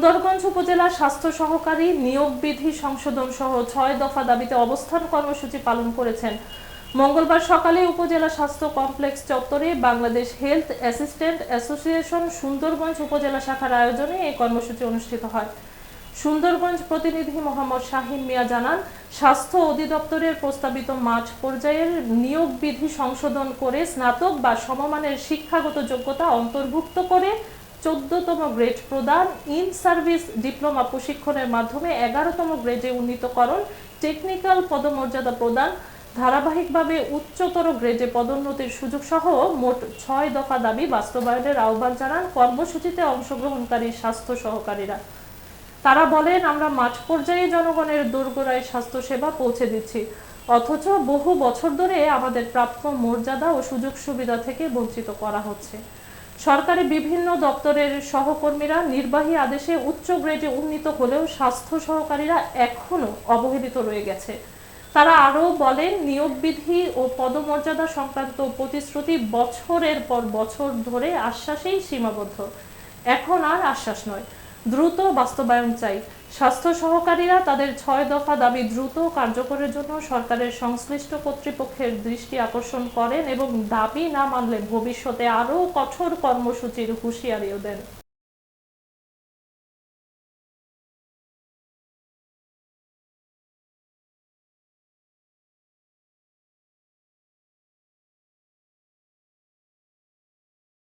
সুন্দরগঞ্জ উপজেলা স্বাস্থ্য সহকারী নিয়োগ বিধি সংশোধন সহ ছয় দফা দাবিতে অবস্থান কর্মসূচি পালন করেছেন। মঙ্গলবার সকালে উপজেলা স্বাস্থ্য কমপ্লেক্স চত্বরে Bangladesh health assistant association Sundarganj উপজেলা শাখার আয়োজনে এই কর্মসূচি অনুষ্ঠিত হয়। সুন্দরগঞ্জ প্রতিনিধি মোহাম্মদ শাহিন মিয়া জানান, স্বাস্থ্য অধিদপ্তরের প্রস্তাবিত মাঠ পর্যায়ের নিয়োগ বিধি সংশোধন করে স্নাতক বা সমমানের শিক্ষাগত যোগ্যতা অন্তর্ভুক্ত করে চোদ্দতম গ্রেড প্রদান ইন সার্ভিস ডিপ্লোমা প্রশিক্ষণের মাধ্যমে এগারোতম গ্রেডে উন্নীতকরণ, টেকনিক্যাল পদমর্যাদা প্রদান, ধারাবাহিকভাবে উচ্চতর গ্রেডে পদোন্নতির সুযোগ সহ মোট ছয় দফা দাবি বাস্তবায়নের আহ্বান জানান কর্মসূচিতে অংশগ্রহণকারী স্বাস্থ্য সহকারীরা। তারা বলেন, আমরা মাঠ পর্যায়ে জনগণের দোরগোড়ায় স্বাস্থ্যসেবা পৌঁছে দিচ্ছি। অথচ বহু বছর ধরে আমাদের প্রাপ্য মর্যাদা ও সুযোগ সুবিধা থেকে বঞ্চিত করা হচ্ছে। সরকারি বিভিন্ন দপ্তরের সহকর্মীরা নির্বাহী আদেশে উচ্চ গ্রেডে উন্নীত হলেও স্বাস্থ্য সহকারীরা এখনও অবহেলিত রয়ে গেছে। তারা আরও বলেন, নিয়োগবিধি ও পদমর্যাদা সংক্রান্ত প্রতিশ্রুতি বছরের পর বছর ধরে আশ্বাসেই সীমাবদ্ধ। এখন আর আশ্বাস নয়। দ্রুত বাস্তবায়ন চাই। স্বাস্থ্য সহকারীরা তাদের ছয় দফা দাবি দ্রুত কার্যকরের জন্য সরকারের সংশ্লিষ্ট কর্তৃপক্ষের দৃষ্টি আকর্ষণ করেন এবং দাবি না মানলে ভবিষ্যতে আরও কঠোর কর্মসূচির হুঁশিয়ারিও দেন।